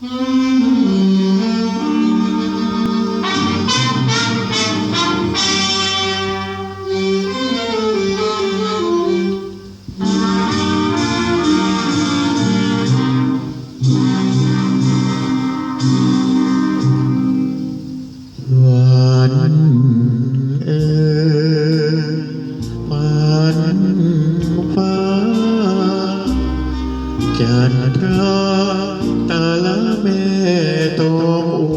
จันทราตาละ แม่ตองอู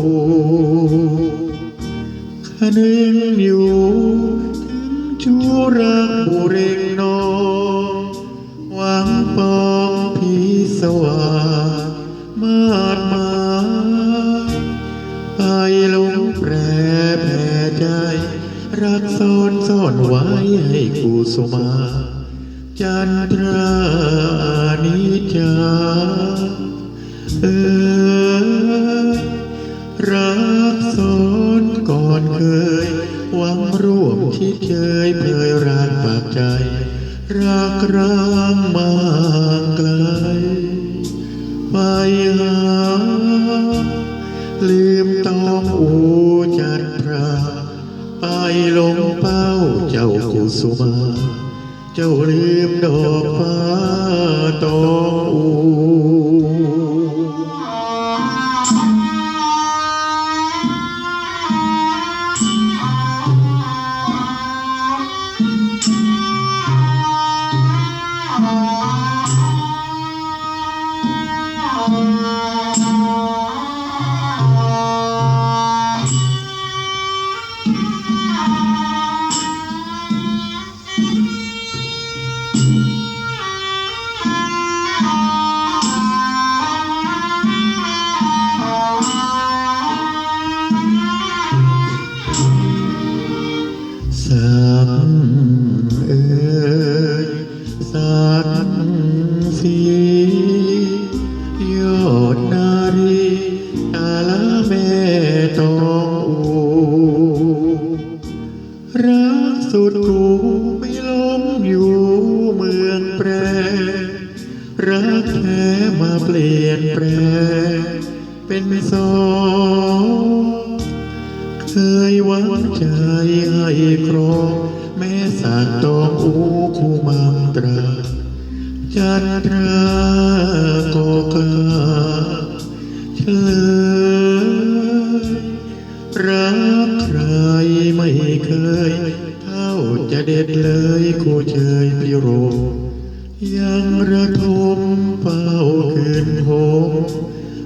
คนึงอยู่ถึงชูรักบุเรงนอหวังปองผีสว่าดมาดมาไปลงแปรแผ่ใจ รักซ่อนซ่อนไว้ให้กูสมา จันทรา เคยเผยรักปากใจ รักร้างมางไกล ไปหาลืมต้องอูจันทราไปลงเป้าเจ้ากุสุมา เจ้าลืมดอกฟ้าตองอู สั กูไม่หลงอยู่เมืองแปร รักแท้มาเปลี่ยนแปลงเป็นสองเคยหวังใจให้ครองแม้สากตองอูคู่มังตราจันทราก็กาเฉลยรักใครไม่เคย จะเด็ดเลยคู่เชยพิโรมยังระทมเฝ้าคืนโหม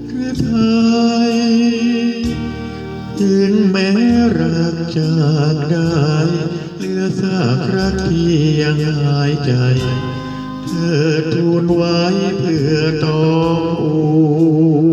หรือไทยถึงแม้รักจากได้เหลือซากรักที่ยังหายใจ เธอทูลไว้เพื่อตองอู